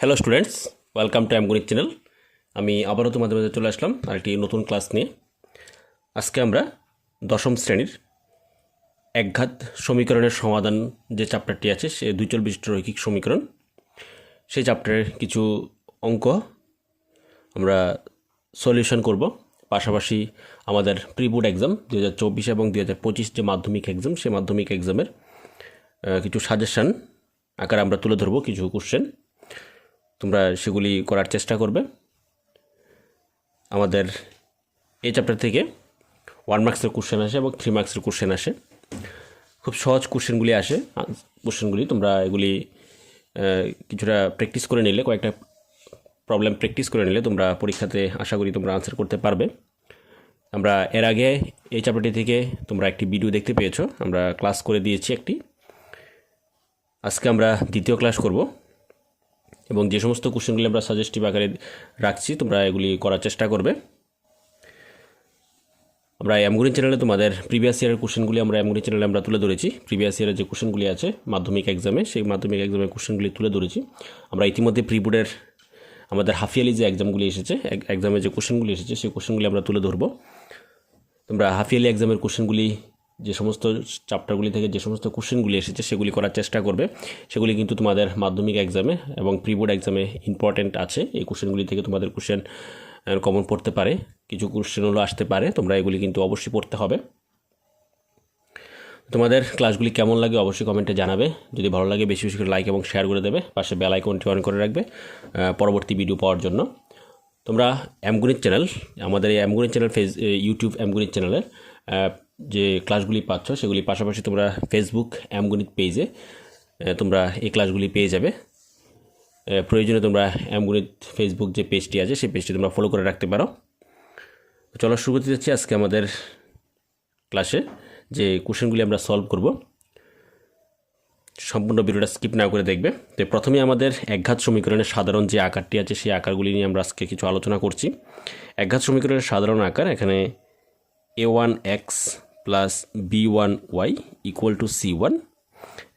Hello students welcome to অ্যামগণিত channel আমি আবারও তোমাদের মাঝে চলে আসলাম আরেকটি নতুন ক্লাস নিয়ে। আজকে আমরা দশম শ্রেণির একঘাত সমীকরণের সমাধান যে চ্যাপ্টারটি আছে, সে দুই দুইচল বিশিষ্ট রৈখিক সমীকরণ। সেই চ্যাপ্টারের কিছু অঙ্ক আমরা সলিউশন করব। পাশাপাশি আমাদের প্রি বোর্ড এক্সাম দু হাজার চব্বিশ এবং দু হাজার পঁচিশ যে মাধ্যমিক এক্সাম সেই মাধ্যমিক এক্সামের কিছু সাজেশান আকারে আমরা তুলে ধরবো, কিছু কোশ্চেন তোমরা সেগুলি করার চেষ্টা করবে। আমাদের এই চ্যাপ্টার থেকে ওয়ান মার্কসের কোশ্চেন আসে এবং থ্রি মার্কসের কোশ্চেন আসে। খুব সহজ কোশ্চেনগুলি আসে। কোশ্চেনগুলি তোমরা এগুলি কিছুটা প্র্যাকটিস করে নিলে, কয়েকটা প্রবলেম প্র্যাকটিস করে নিলে তোমরা পরীক্ষাতে আশা করি তোমরা আনসার করতে পারবে। আমরা এর আগে এই চ্যাপ্টারটি থেকে তোমরা একটি ভিডিও দেখতে পেয়েছ। আমরা ক্লাস করে দিয়েছি একটি। আজকে আমরা দ্বিতীয় ক্লাস করব। এবং যে সমস্ত কোশ্চেনগুলি আমরা সাজেস্টিভ আকারে রাখছি, তোমরা এগুলি করার চেষ্টা করবে। আমরা অ্যামগুরি চ্যানেলে তোমাদের প্রিভিয়াস ইয়ারের কোশ্চেনগুলি আমরা অ্যামগুরি চ্যানেলে আমরা তুলে ধরেছি। প্রিভিয়াস ইয়ারের যে কোশ্চেনগুলি আছে, মাধ্যমিক এক্সামে সেই মাধ্যমিক এক্সামের কোশ্চেনগুলি তুলে ধরেছি। আমরা ইতিমধ্যে প্রিবোর্ডের আমাদের হাফিয়ালি যে এক্সামগুলি এসেছে এক্সামে যে কোশ্চেনগুলি এসেছে, সেই কোশ্চেনগুলি আমরা তুলে ধরবো। তোমরা হাফিয়ালি এক্সামের কোশ্চেনগুলি যে সমস্ত চ্যাপ্টারগুলি থেকে যে সমস্ত কোশ্চেনগুলি এসেছে, সেগুলি করার চেষ্টা করবে। সেগুলি কিন্তু তোমাদের মাধ্যমিক এক্সামে এবং প্রি বোর্ড এক্সামে ইম্পর্ট্যান্ট আছে। এই কোশ্চেনগুলি থেকে তোমাদের কোশ্চেন কমন পড়তে পারে। কিছু কোশ্চেনগুলো আসতে পারে। তোমরা এগুলি কিন্তু অবশ্যই পড়তে হবে। তোমাদের ক্লাসগুলি কেমন লাগে অবশ্যই কমেন্টে জানাবে। যদি ভালো লাগে, বেশি বেশি করে লাইক এবং শেয়ার করে দেবে। পাশে বেল আইকনটি অন করে রাখবে পরবর্তী ভিডিও পাওয়ার জন্য। তোমরা অ্যামগুনিত চ্যানেল আমাদের এই অ্যামগুনিত চ্যানেল ফেস ইউটিউব অ্যামগুনিত চ্যানেলের যে ক্লাসগুলি পাচ্ছ সেগুলি পাশাপাশি তোমরা ফেসবুক অ্যামগণিত পেজে তোমরা এই ক্লাসগুলি পেয়ে যাবে। প্রয়োজনে তোমরা অ্যামগুনিত ফেসবুক যে পেজটি আছে, সেই পেজটি তোমরা ফলো করে রাখতে পারো। চলো শুরু করতে যাচ্ছি আজকে আমাদের ক্লাসে যে কোশ্চেনগুলি আমরা সলভ করব। সম্পূর্ণ ভিডিওটা স্কিপ না করে দেখবে। তো প্রথমে আমাদের একঘাত সমীকরণের সাধারণ যে আকারটি আছে, সেই আকারগুলি নিয়ে আমরা আজকে কিছু আলোচনা করছি। একঘাত সমীকরণের সাধারণ আকার এখানে A one X plus B one Y equal to C one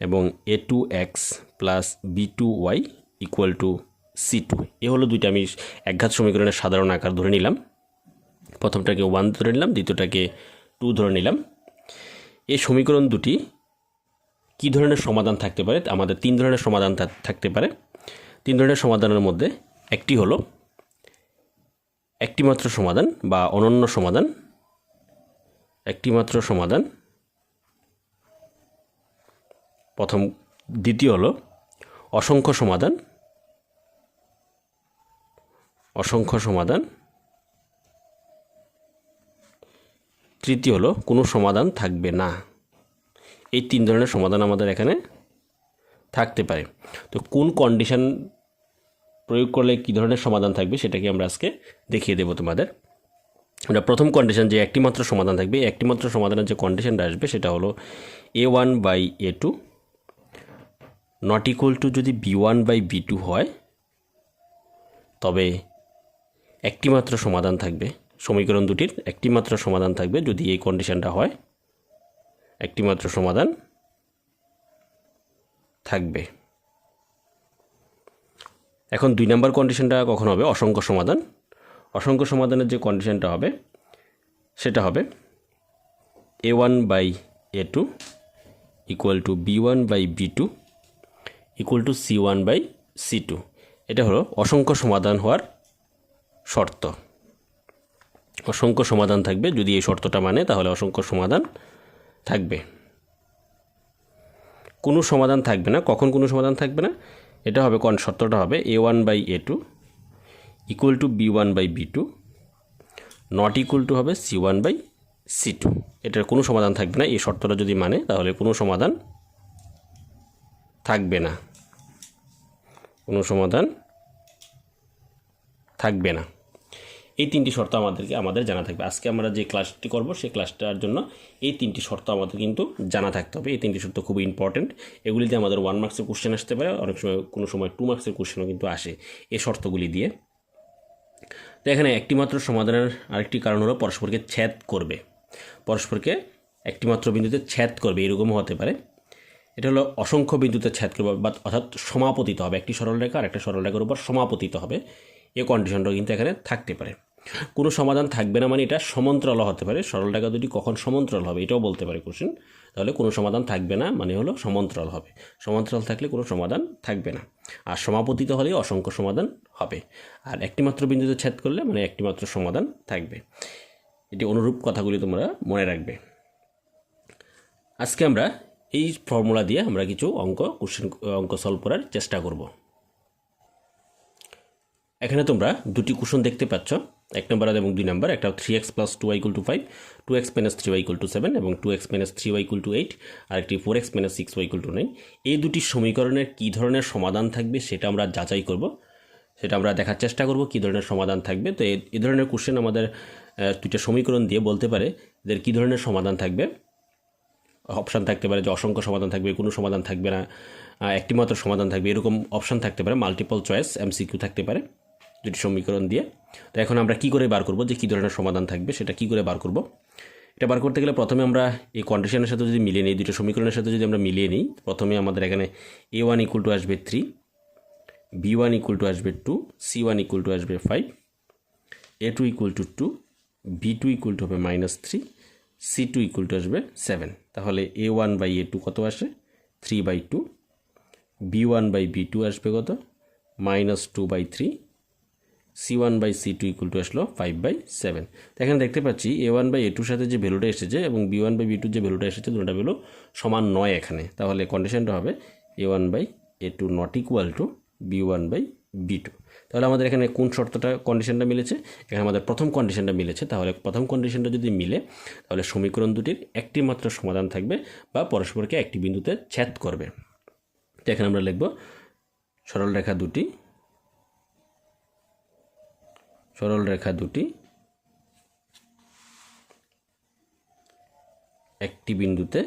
এবং A two X plus B two Y equal to C two এ হলো দুইটা আমি একঘাত সমীকরণের সাধারণ আকার ধরে নিলাম। প্রথমটাকে ওয়ান ধরে নিলাম, দ্বিতীয়টাকে টু ধরে নিলাম। এই সমীকরণ দুটি কী ধরনের সমাধান থাকতে পারে? আমাদের তিন ধরনের সমাধান থাকতে পারে। তিন ধরনের সমাধানের মধ্যে একটি হলো একটিমাত্র সমাধান বা অনন্য সমাধান একটিমাত্র সমাধান। প্রথম দ্বিতীয় হলো অসংখ্য সমাধান। অসংখ্য সমাধান। তৃতীয় হলো কোনো সমাধান থাকবে না। এই তিন ধরনের সমাধান আমাদের এখানে থাকতে পারে। তো কোন কন্ডিশন প্রয়োগ করলে কী ধরনের সমাধান থাকবে সেটাকে আমরা আজকে দেখিয়ে দেবো তোমাদের। আমরা প্রথম কন্ডিশন যে একটিমাত্র সমাধান থাকবে, এই একটিমাত্র সমাধানের যে কন্ডিশনটা আসবে সেটা হলো A one by A two not equal to যদি B one by B two হয়, তবে একটিমাত্র সমাধান থাকবে, সমীকরণ দুটির একটিমাত্র সমাধান থাকবে যদি এই কন্ডিশনটা হয়, একটিমাত্র সমাধান থাকবে। এখন দুই নম্বর কন্ডিশনটা কখন হবে? অসংখ্য সমাধান। অসংখ্য সমাধানের যে কন্ডিশনটা হবে, সেটা হবে A one by A two equal to B one by B two equal to C one by C two এটা হলো অসংখ্য সমাধান হওয়ার শর্ত। অসংখ্য সমাধান থাকবে, যদি এই শর্তটা মানে তাহলে অসংখ্য সমাধান থাকবে। কোনো সমাধান থাকবে না, কখন কোনো সমাধান থাকবে না, এটা হবে কোন শর্তটা হবে? A one by A two equal to B one by B two not equal to হবে C one by C two এটার কোনো সমাধান থাকবে না, এই শর্তটা যদি মানে তাহলে কোনো সমাধান থাকবে না। কোনো সমাধান থাকবে না। এই তিনটি শর্ত আমাদেরকে, আমাদের জানা থাকবে। আজকে আমরা যে ক্লাসটি করব, সেই ক্লাসটার জন্য এই তিনটি শর্ত আমাদের কিন্তু জানা থাকতে হবে। এই তিনটি শর্ত খুবই ইম্পর্টেন্ট এগুলিতে আমাদের ওয়ান মার্কসের কোশ্চেন আসতে পারে। অনেক সময়, কোনো সময় টু মার্কসের কোশ্চেনও কিন্তু আসে। এই শর্তগুলি দিয়ে তো এখানে একটিমাত্র সমাধানের আরেকটি কারণ হলো পরস্পরকে ছেদ করবে। পরস্পরকে একটিমাত্র বিন্দুতে ছেদ করবে, এরকমও হতে পারে। এটা হলো অসংখ্য বিন্দুতে ছেদ করবে, বা অর্থাৎ সমাপতিত হবে। একটি সরলরেখা আর একটা সরলরেখার উপর সমাপতিত হবে। এই কন্ডিশনটাও কিন্তু এখানে থাকতে পারে। কোনো সমাধান থাকবে না মানে এটা সমান্তরাল হতে পারে। সরলরেখা দুটি কখন সমান্তরাল হবে, এটাও বলতে পারে কোশ্চেন তাহলে কোনো সমাধান থাকবে না মানে হলো সমান্তরাল হবে। সমান্তরাল থাকলে কোনো সমাধান থাকবে না। আর সমাপতিত হলে অসংখ্য সমাধান হবে। আর একটিমাত্র বিন্দুতে ছেদ করলে মানে একটিমাত্র সমাধান থাকবে। এটি অনুরূপ কথাগুলি তোমরা মনে রাখবে। আজকে আমরা এই ফর্মুলা দিয়ে আমরা কিছু অঙ্ক কোশ্চেন অঙ্ক সলভ করার চেষ্টা করব। এখানে তোমরা দুটি কুশন দেখতে পাচ্ছ। এক নম্বর এবং দুই নম্বর একটা three X plus two Y equal to five two X minus three Y equal to seven এবং two X minus three Y equal to eight আর একটি four X minus six Y equal to nine এই দুটি সমীকরণের কী ধরনের সমাধান থাকবে সেটা আমরা যাচাই করব সেটা আমরা দেখার চেষ্টা করব কী ধরনের সমাধান থাকবে। তো এই ধরনের কোশ্চেন আমাদের দুইটা সমীকরণ দিয়ে বলতে পারে এদের কী ধরনের সমাধান থাকবে। অপশান থাকতে পারে যে অসংখ্য সমাধান থাকবে কোনো সমাধান থাকবে না আহ, একটি মাত্র সমাধান থাকবে এরকম অপশান থাকতে পারে মাল্টিপল চয়েস এমসিকিউ থাকতে পারে দুটি সমীকরণ দিয়ে। তো এখন আমরা কি করে বার করব? যে কী ধরনের সমাধান থাকবে, সেটা কি করে বার করব? এটা বার করতে গেলে প্রথমে আমরা এই কন্ডিশনের সাথে যদি মিলিয়ে নিই, দুটো সমীকরণের সাথে যদি আমরা মিলিয়ে নিই, প্রথমে আমাদের এখানে এ ওয়ান ইকুয়াল টু আসবে three B one equal to আসবে two C one equal to আসবে five A two equal to two B two equal to হবে minus three C two equal to আসবে সেভেন তাহলে A one by A two কত আসে? Three by two B one by B two আসবে কত? Minus two by three C one by C two equal to আসলো five by seven এখানে দেখতে পাচ্ছি এ ওয়ান বাই এ টুর সাথে যে ভ্যালুটা এসেছে এবং বি ওয়ান বাই বি টুর যে ভ্যালুটা এসেছে দুটা ভ্যালু সমান নয় এখানে। তাহলে কন্ডিশনটা হবে A one by A two not equal to B one by B two তাহলে আমাদের এখানে কোন শর্তটা কন্ডিশনটা মিলেছে? এখানে আমাদের প্রথম কন্ডিশনটা মিলেছে। তাহলে প্রথম কন্ডিশনটা যদি মিলে, তাহলে সমীকরণ দুটির একটি মাত্র সমাধান থাকবে বা পরস্পরকে একটি বিন্দুতে ছেদ করবে। তো এখানে আমরা লিখব সরল রেখা দুটি সরল রেখা দুটি। একটি বিন্দুতে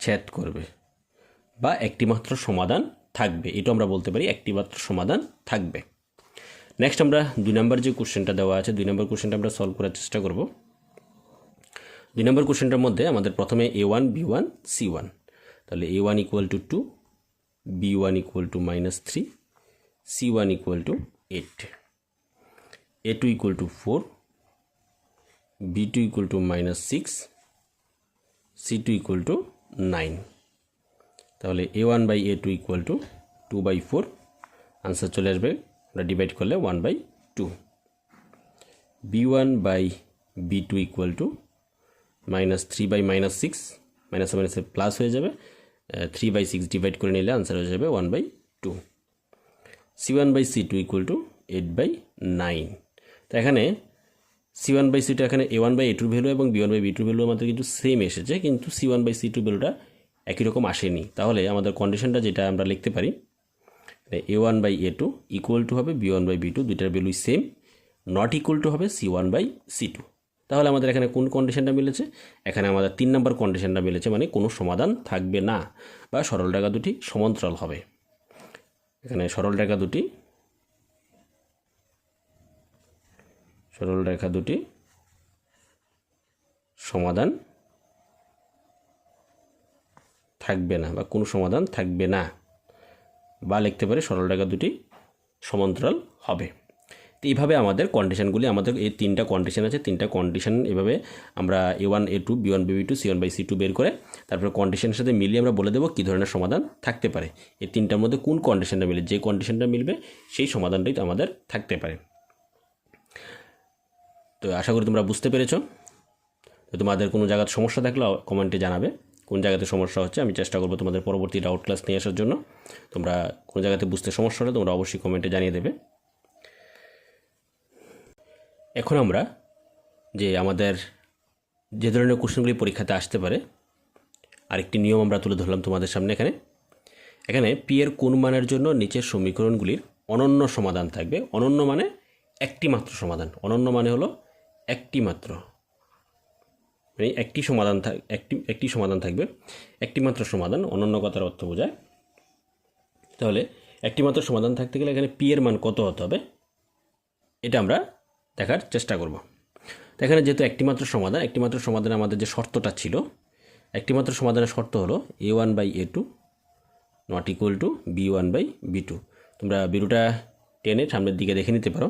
ছেদ করবে বা একটিমাত্র সমাধান থাকবে। এটা আমরা বলতে পারি একটিমাত্র সমাধান থাকবে। নেক্সট আমরা দুই নম্বর যে কোশ্চেনটা দেওয়া আছে, দুই নম্বর কোশ্চেনটা আমরা সলভ করার চেষ্টা করব। দুই নম্বর কোশ্চেনটার মধ্যে আমাদের প্রথমে A one B one C one তাহলে A one equal to two B one equal to minus three C one equal to eight A two equal to four B two equal to minus six C two equal to nine তাহলে A one by A two equal to two by four answer চলে আসবে। আমরা divide করলে one by two B one by B two equal to minus three by minus six minus মাইনাসে plus হয়ে যাবে। Three by six divide করে নিলে answer হয়ে যাবে one by two C one by C two equal to eight by nine তো এখানে C one by C two এখানে এ ওয়ান বাই এ টুর ভ্যালু এবং বি ওয়ান বাই বি টুর ভ্যালু আমাদের কিন্তু সেম এসেছে, কিন্তু C one by C two ভ্যালুটা একই রকম আসেনি। তাহলে আমাদের কন্ডিশনটা যেটা আমরা লিখতে পারি A one by A two equal to হবে B one by B two দুইটার ভ্যালুই সেম নট ইকুয়াল টু হবে C one by C two তাহলে আমাদের এখানে কোন কন্ডিশনটা মিলেছে? এখানে আমাদের তিন নম্বর কন্ডিশনটা মিলেছে মানে কোনো সমাধান থাকবে না, বা সরল রেখা দুটি সমান্তরাল হবে। এখানে সরল রেখা দুটি। সরল রেখা দুটি। সমাধান থাকবে না বা কোনো সমাধান থাকবে না। বা লিখতে পারে সরল রেখা দুটি সমান্তরাল হবে। তো এইভাবে আমাদের কন্ডিশনগুলি আমাদের এই তিনটা কন্ডিশন আছে, তিনটা কন্ডিশন এভাবে আমরা A one A two B one B two C one by C two বের করে তারপরে কন্ডিশনের সাথে মিলিয়ে আমরা বলে দেবো কী ধরনের সমাধান থাকতে পারে। এই তিনটার মধ্যে কোন কন্ডিশনটা মিলে, যে কন্ডিশনটা মিলবে সেই সমাধানটাই তো আমাদের থাকতে পারে। তো আশা করি তোমরা বুঝতে পেরেছ। তো তোমাদের কোনো জায়গাতে সমস্যা থাকলে কমেন্টে জানাবে। কোন জায়গাতে সমস্যা হচ্ছে আমি চেষ্টা করব তোমাদের পরবর্তী ডাউট ক্লাস নিয়ে আসার জন্য। তোমরা কোন জায়গাতে বুঝতে সমস্যা হলে তোমরা অবশ্যই কমেন্টে জানিয়ে দেবে। এখন আমরা যে আমাদের যে ধরনের কোশ্চেনগুলি পরীক্ষাতে আসতে পারে, আরেকটি নিয়ম আমরা তুলে ধরলাম তোমাদের সামনে এখানে। এখানে পি এর কোন মানের জন্য নিচের সমীকরণগুলির অনন্য সমাধান থাকবে? অনন্য মানে একটি মাত্র সমাধান। অনন্য মানে হলো একটি মাত্র। মানে একটি সমাধান একটি একটি সমাধান থাকবে। একটি মাত্র সমাধান, অনন্য কথার অর্থ বোঝায়। তাহলে একটি মাত্র সমাধান থাকতে গেলে এখানে পি এর মান কত হতে হবে? এটা আমরা দেখার চেষ্টা করব। তো এখানে যেহেতু একটিমাত্র সমাধান, একটিমাত্র সমাধানে আমাদের যে শর্তটা ছিল, একটিমাত্র সমাধানের শর্ত হলো A one by A two not equal to B one by B two তোমরা বিরুটা টেনে সামনের দিকে দেখে নিতে পারো।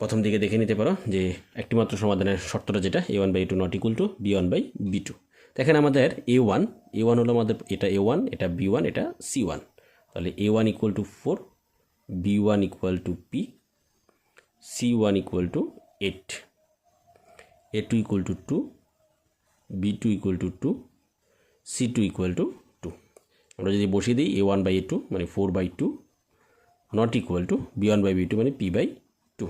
প্রথম দিকে দেখে নিতে পারো যে একটিমাত্র সমাধানের শর্তটা যেটা A one by two not equal to B one by B two এখানে আমাদের এ ওয়ান এ ওয়ান হলো আমাদের, এটা এ ওয়ান এটা বি ওয়ান এটা সি ওয়ান তাহলে A one equal to four B one equal to P C one equal to eight A two equal to two B two equal to two C two equal to two আমরা যদি বসিয়ে দিই A one by A two মানে four by two not equal to B one by B two মানে P by two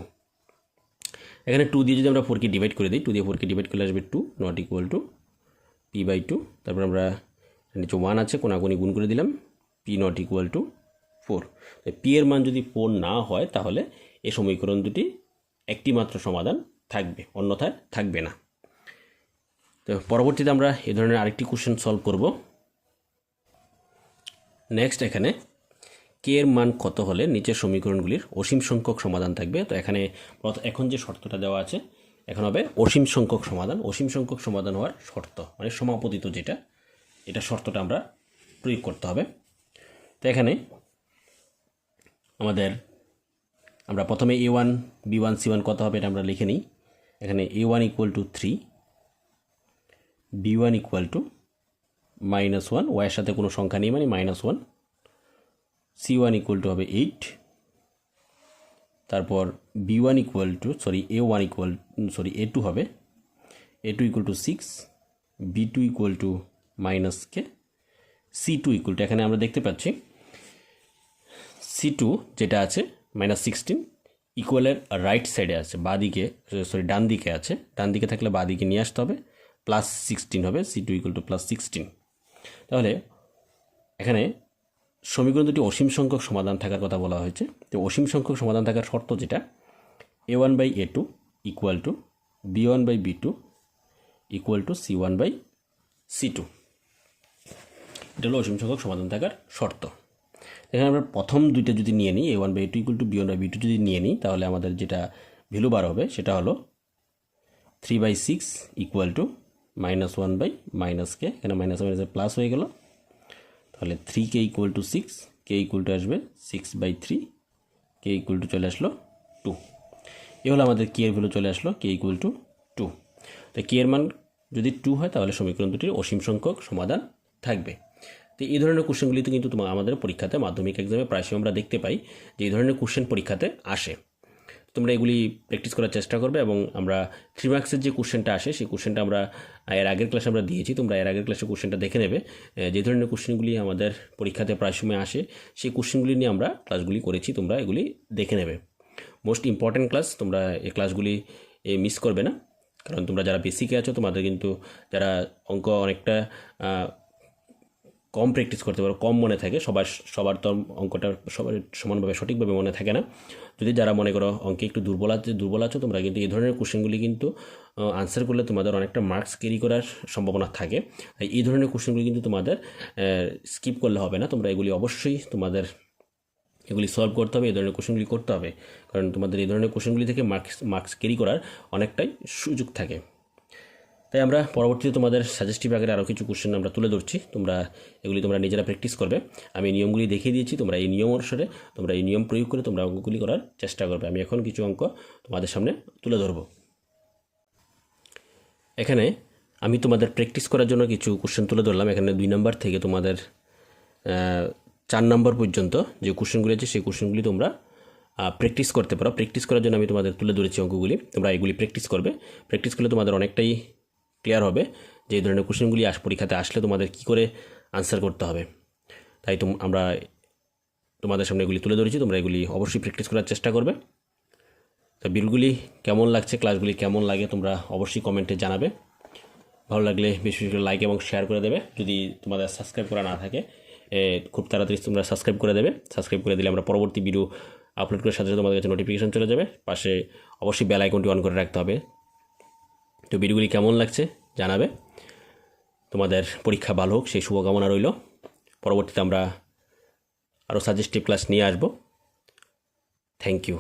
এখানে two দিয়ে যদি আমরা ফোরকে ডিভাইড করে দিই টু দিয়ে ফোরকে ডিভাইড করলে আসবে two not equal to P by two তারপর আমরা নিচে ওয়ান আছে, কোনাকুনি গুণ করে দিলাম P not equal to four P এর মান যদি ফোর না হয়, তাহলে এই সমীকরণ দুটি একটি মাত্র সমাধান থাকবে, অন্যথায় থাকবে না। তো পরবর্তীতে আমরা এ ধরনের আরেকটি কোশ্চেন সলভ করব। নেক্সট এখানে কে এর মান কত হলে নিচের সমীকরণগুলির অসীম সংখ্যক সমাধান থাকবে? তো এখানে এখন যে শর্তটা দেওয়া আছে, এখন হবে অসীম সংখ্যক সমাধান। অসীম সংখ্যক সমাধান হওয়ার শর্ত মানে সমাপতিত যেটা, এটা শর্তটা আমরা প্রয়োগ করতে হবে। তো এখানে আমাদের আমরা প্রথমে A one B one C one কত হবে এটা আমরা লিখে নিই। এখানে A one equal to three B one equal to minus one ওয়াইয়ের সাথে কোনো সংখ্যা নেই মানে minus one C one equal to হবে এইট তারপর B one equal to sorry A one equal sorry A two হবে। A two equal to six B two equal to minus K C two equal to এখানে আমরা দেখতে পাচ্ছি C two যেটা আছে minus sixteen ইকুয়ালের right সাইডে আছে বাঁ দিকে সরি ডান দিকে আছে। ডান দিকে থাকলে বাঁ দিকে নিয়ে আসতে হবে প্লাস সিক্সটিন হবে C two equal to plus sixteen তাহলে এখানে সমীকরণ দুটি অসীম সংখ্যক সমাধান থাকার কথা বলা হয়েছে। তো অসীম সংখ্যক সমাধান থাকার শর্ত যেটা A one by A two equal to B one by B two equal to C one by C two এটা হলো অসীম সংখ্যক সমাধান থাকার শর্ত। এখানে আমরা প্রথম দুইটা যদি নিয়ে নিই A one by two equal to B one by B two যদি নিয়ে নিই, তাহলে আমাদের যেটা ভ্যালু বার হবে সেটা হলো three by six equal to minus one by minus কে এখানে মাইনাস মাইনাসে প্লাস হয়ে গেল। তাহলে three K equal to six K equal to আসবে six by three K equal to চলে আসলো টু এ হলো আমাদের কে এর ভ্যালু চলে আসলো কে ইকুয়াল টু টু তো কে এর মান যদি টু হয়, তাহলে সমীকরণ দুটির অসীম সংখ্যক সমাধান থাকবে। তো এই ধরনের কোশ্চেনগুলিতে কিন্তু তোমার আমাদের পরীক্ষাতে, মাধ্যমিক এক্সামে প্রায় সময় আমরা দেখতে পাই যে এই ধরনের কোশ্চেন পরীক্ষাতে আসে। তোমরা এগুলি প্র্যাকটিস করার চেষ্টা করবে এবং আমরা থ্রি মার্কসের যে কোশ্চেনটা আসে, সেই কোশ্চেনটা আমরা এর আগের ক্লাসে আমরা দিয়েছি, তোমরা এর আগের ক্লাসে কোশ্চেনটা দেখে নেবে। যে ধরনের কোশ্চেনগুলি আমাদের পরীক্ষাতে প্রায় সময় আসে, সেই কোশ্চেনগুলি নিয়ে আমরা ক্লাসগুলি করেছি, তোমরা এগুলি দেখে নেবে। মোস্ট ইম্পর্ট্যান্ট ক্লাস তোমরা এই ক্লাসগুলি মিস করবে না। কারণ তোমরা যারা বেসিকে আছো, তোমাদের কিন্তু যারা অঙ্ক অনেকটা কম প্র্যাকটিস করতে পারো, কম মনে থাকে, সবার সবার তো অঙ্কটা সবার সমানভাবে সঠিকভাবে মনে থাকে না। যদি যারা মনে করো অঙ্কে একটু দুর্বল আছে, দুর্বল আছো, তোমরা কিন্তু এই ধরনের কোশ্চেনগুলি কিন্তু আনসার করলে তোমাদের অনেকটা মার্কস ক্যারি করার সম্ভাবনা থাকে। আর এই ধরনের কোশ্চেনগুলি কিন্তু তোমাদের স্কিপ করলে হবে না। তোমরা এগুলি অবশ্যই তোমাদের, এগুলি সলভ করতে হবে, এই ধরনের কোশ্চেনগুলি করতে হবে। কারণ তোমাদের এই ধরনের কোশ্চেনগুলি থেকে মার্কস মার্কস ক্যারি করার অনেকটাই সুযোগ থাকে। তাই আমরা পরবর্তীতে তোমাদের সাজেস্টিভ আকারে আরও কিছু কোশ্চেন আমরা তুলে ধরছি। তোমরা এগুলি তোমরা নিজেরা প্র্যাকটিস করবে। আমি নিয়মগুলি দেখিয়ে দিয়েছি, তোমরা এই নিয়ম অনুসারে, তোমরা এই নিয়ম প্রয়োগ করে তোমরা অঙ্কগুলি করার চেষ্টা করবে। আমি এখন কিছু অঙ্ক তোমাদের সামনে তুলে ধরবো। এখানে আমি তোমাদের প্র্যাকটিস করার জন্য কিছু কোশ্চেন তুলে ধরলাম। এখানে দুই নম্বর থেকে তোমাদের চার নম্বর পর্যন্ত যে কোশ্চেনগুলি আছে, সেই কোশ্চেনগুলি তোমরা প্র্যাকটিস করতে পারো। প্র্যাকটিস করার জন্য আমি তোমাদের তুলে ধরেছি অঙ্কগুলি। তোমরা এগুলি প্র্যাকটিস করবে। প্র্যাকটিস করলে তোমাদের অনেকটাই ক্লিয়ার হবে যে এই ধরনের কোশ্চেনগুলি আস, পরীক্ষাতে আসলে তোমাদের কী করে আনসার করতে হবে। তাই তোম, আমরা তোমাদের সামনে এগুলি তুলে ধরেছি, তোমরা এগুলি অবশ্যই প্র্যাকটিস করার চেষ্টা করবে। তো বিলগুলি কেমন লাগছে ক্লাসগুলি কেমন লাগে, তোমরা অবশ্যই কমেন্টে জানাবে। ভালো লাগলে বেশি বেশি করে লাইক এবং শেয়ার করে দেবে। যদি তোমাদের সাবস্ক্রাইব করা না থাকে খুব তাড়াতাড়ি তোমরা সাবস্ক্রাইব করে দেবে। সাবস্ক্রাইব করে দিলে আমরা পরবর্তী ভিডিও আপলোড করার সাথে সাথে তোমাদের কাছে নোটিফিকেশান চলে যাবে। পাশে অবশ্যই বেল আইকনটি অন করে রাখতে হবে। তো ভিডিওগুলি কেমন লাগছে জানাবে। তোমাদের পরীক্ষা ভালো হোক, সেই শুভকামনা রইল। পরবর্তীতে আমরা আরও সাজেস্টিভ ক্লাস নিয়ে আসব। Thank you